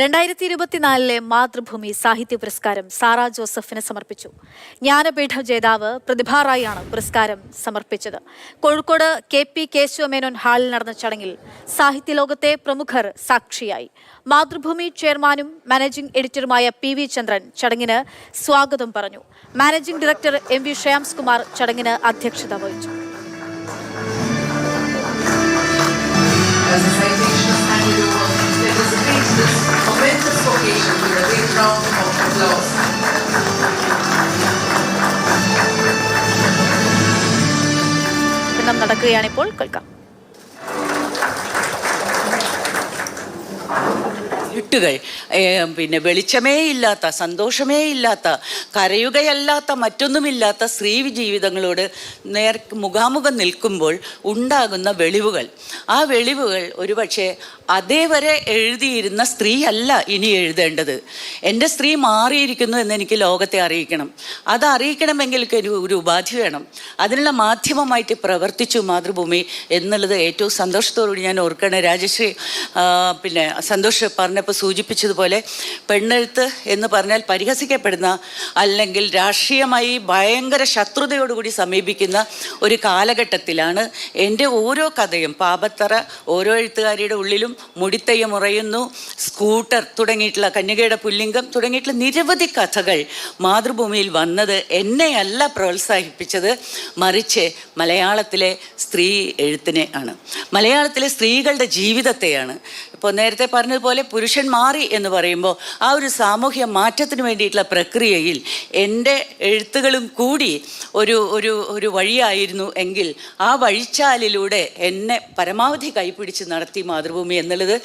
രണ്ടായിരത്തി ഇരുപത്തിനാലിലെ മാതൃഭൂമി സാഹിത്യ പുരസ്കാരം സാറ ജോസഫിന് സമർപ്പിച്ചു. ജ്ഞാനപീഠ ജേതാവ് പ്രതിഭ റായിയാണ് പുരസ്കാരം സമർപ്പിച്ചത്. കോഴിക്കോട് കെ പി കേശവമേനോൻ ഹാളിൽ നടന്ന ചടങ്ങിൽ സാഹിത്യ ലോകത്തെ പ്രമുഖർ സാക്ഷിയായി. മാതൃഭൂമി ചെയർമാനും മാനേജിംഗ് എഡിറ്ററുമായ പി വി ചന്ദ്രൻ ചടങ്ങിന് സ്വാഗതം പറഞ്ഞു. Managing director M V Shreyams Kumar ചടങ്ങിന് അധ്യക്ഷത വഹിച്ചു. പഠനം നടക്കുകയാണിപ്പോൾ കേൾക്കാം. ഇരുട്ടുകൾ പിന്നെ വെളിച്ചമേ ഇല്ലാത്ത സന്തോഷമേ ഇല്ലാത്ത കരയുകയല്ലാത്ത മറ്റൊന്നുമില്ലാത്ത സ്ത്രീ ജീവിതങ്ങളോട് നേർ മുഖാമുഖം നിൽക്കുമ്പോൾ ഉണ്ടാകുന്ന വെളിവുകൾ. ആ വെളിവുകൾ ഒരുപക്ഷെ അതേവരെ എഴുതിയിരുന്ന സ്ത്രീ അല്ല ഇനി എഴുതേണ്ടത്. എന്റെ സ്ത്രീ മാറിയിരിക്കുന്നു എന്ന് എനിക്ക് ലോകത്തെ അറിയിക്കണം. അത് അറിയിക്കണമെങ്കിൽ ഒരു ഒരു ഉപാധി വേണം. അതിനുള്ള മാധ്യമമായിട്ട് പ്രവർത്തിച്ചു മാതൃഭൂമി എന്നുള്ളത് ഏറ്റവും സന്തോഷത്തോടുകൂടി ഞാൻ ഓർക്കണേ രാജശ്രീ പിന്നെ സന്തോഷ് പറഞ്ഞപ്പോൾ സൂചിപ്പിച്ചതുപോലെ പെണ്ണെഴുത്ത് എന്ന് പറഞ്ഞാൽ പരിഹസിക്കപ്പെടുന്ന അല്ലെങ്കിൽ രാഷ്ട്രീയമായി ഭയങ്കര ശത്രുതയോടുകൂടി സമീപിക്കുന്ന ഒരു കാലഘട്ടത്തിലാണ് എന്റെ ഓരോ കഥയും. പാപത്തറ ഓരോ എഴുത്തുകാരിയുടെ ഉള്ളിലും മുടിത്തയ്യം ഉറയുന്നു. സ്കൂട്ടർ തുടങ്ങിയിട്ടുള്ള കന്യകയുടെ പുല്ലിംഗം തുടങ്ങിയിട്ടുള്ള നിരവധി കഥകൾ മാതൃഭൂമിയിൽ വന്നത് എന്നെയല്ല പ്രോത്സാഹിപ്പിച്ചത് മറിച്ച് മലയാളത്തിലെ സ്ത്രീ എഴുത്തിനെ ആണ്. മലയാളത്തിലെ സ്ത്രീകളുടെ ജീവിതത്തെയാണ് ഇപ്പോൾ നേരത്തെ പറഞ്ഞതുപോലെ പുരുഷൻ മാറി എന്ന് പറയുമ്പോൾ ആ ഒരു സാമൂഹ്യ മാറ്റത്തിന് വേണ്ടിയിട്ടുള്ള പ്രക്രിയയിൽ എന്റെ എഴുത്തുകളും കൂടി ഒരു ഒരു ഒരു വഴിയായിരുന്നു എങ്കിൽ ആ വഴിച്ചാലിലൂടെ എന്നെ പരമാവധി കൈപിടിച്ച് നടത്തി മാതൃഭൂമി എന്നുള്ളത്